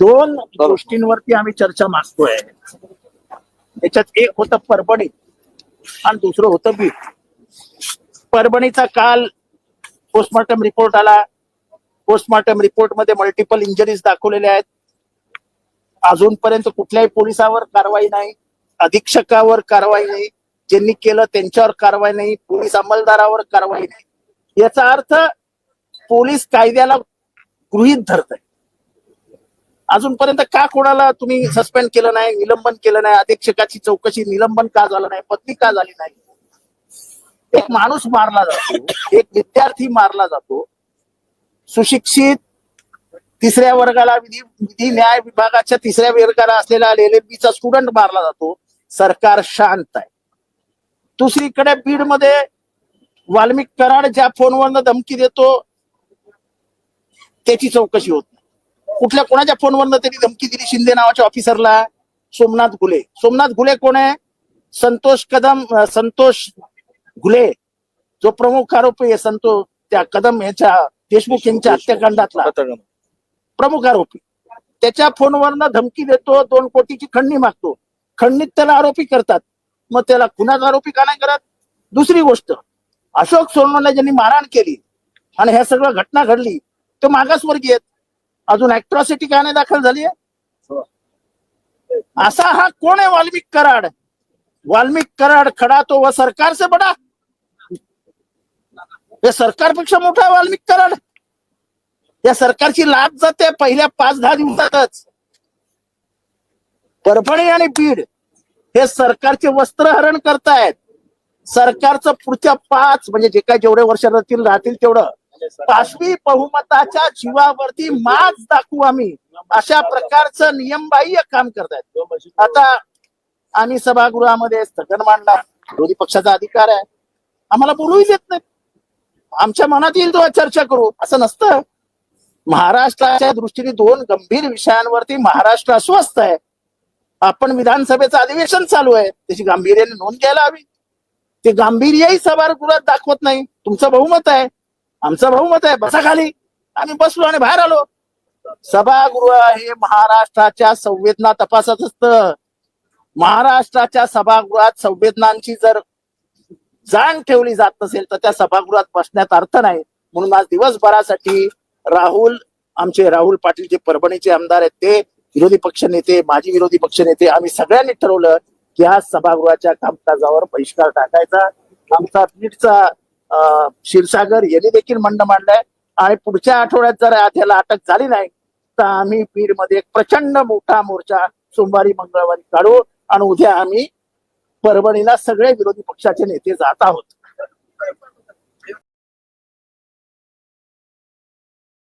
दोन गोष्टींवरती आम्ही चर्चा मागतोय त्याच्यात एक होतं परभणी आणि दुसरं होतं बीड. परभणीचा काल पोस्टमॉर्टम रिपोर्ट आला. पोस्टमॉर्टम रिपोर्टमध्ये मल्टिपल इंजरीज दाखवलेल्या आहेत. अजूनपर्यंत कुठल्याही पोलिसावर कारवाई नाही. अधीक्षकावर कारवाई नाही. ज्यांनी केलं त्यांच्यावर कारवाई नाही. पोलीस अंमलदारावर कारवाई नाही. याचा अर्थ पोलीस कायद्याला गृहीत धरत आहे अजूनपर्यंत का कोणाला तुम्ही सस्पेंड केलं नाही निलंबन केलं नाही? अधीक्षकाची चौकशी निलंबन का झालं नाही? पत्नी का झाली नाही? एक माणूस मारला जातो एक विद्यार्थी मारला जातो. सुशिक्षित तिसऱ्या वर्गाला विधी विधी न्याय विभागाच्या तिसऱ्या वर्गाला असलेला एलएलबीचा स्टुडंट मारला जातो. सरकार शांत आहे. दुसरीकडे बीडमध्ये वाल्मिक कराड ज्या फोनवरनं धमकी देतो त्याची चौकशी होत कुठल्या कोणाच्या फोनवरनं त्यांनी धमकी दिली शिंदे नावाच्या ऑफिसरला सोमनाथ घुले. सोमनाथ घुले कोण आहे? संतोष कदम संतोष घुले. जो प्रमुख आरोपी आहे संतोष त्या कदम याच्या देशमुख यांच्या हत्याकांडातला. प्रमुख आरोपी. त्याच्या फोनवरनं धमकी देतो दोन कोटीची खंडणी मागतो. खंडणीत त्याला आरोपी करतात. मग त्याला खुनाचा आरोपी का नाही करत? दुसरी गोष्ट अशोक सोनवणे ज्यांनी मारहाण केली आणि ह्या सगळं घटना घडली तो मागासवर्गीय अजून अॅट्रॉसिटी का नाही दाखल झाली असा हा कोण आहे वाल्मिक कराड? वाल्मिक कराड खडा तो व सरकार से बडा? हे सरकारपेक्षा मोठा आहे वाल्मिक कराड. या सरकारची लाभ जाते पहिल्या पाच दहा दिवसातच. परभणी आणि बीड हे सरकारचे वस्त्रहरण करतायत. सरकारचं पुढच्या पाच म्हणजे जे काय जेवढे वर्ष राहतील राहतील तेवढं. पाचवी बहुमताच्या जीवावरती माज दाखवू आम्ही. अशा प्रकारचं नियमबाह्य काम करतायत. आता आम्ही सभागृहामध्ये स्थगन मांडला. विरोधी पक्षाचा अधिकार आहे. आम्हाला बोलूही देत नाही आमच्या मनात येईल तेव्हा चर्चा करू. असं नसतं. महाराष्ट्राच्या दृष्टीने दोन गंभीर विषयांवरती महाराष्ट्र अस्वस्थ आहे. आपण विधानसभेचं अधिवेशन चालू आहे. त्याची गांभीर्याने नोंद घ्यायला हवी. ते गांभीर्यही सभागृहात दाखवत नाही. तुमचं बहुमत आहे. आमचा बहुमत आहे बसा खाली. आम्ही बसलो आणि बाहेर आलो. सभागृह हे महाराष्ट्राच्या संवेदना तपासत असत. महाराष्ट्राच्या सभागृहात संवेदनांची जर जाण ठेवली जात नसेल तर त्या सभागृहात बसण्यात अर्थ नाही. म्हणून आज दिवसभरासाठी राहुल आमचे राहुल पाटील जे परभणीचे आमदार आहेत ते विरोधी पक्ष नेते माजी विरोधी पक्ष नेते आम्ही सगळ्यांनी ठरवलं की आज सभागृहाच्या कामकाजावर बहिष्कार टाकायचा. आमचा बीडचा क्षीरसागर यांनी देखील मंड मांडलंय. आणि पुढच्या आठवड्यात जर त्याला अटक झाली नाही तर आम्ही बीडमध्ये एक प्रचंड मोठा मोर्चा सोमवारी मंगळवारी काढू. आणि उद्या आम्ही परभणीला सगळे विरोधी पक्षाचे नेते जात आहोत.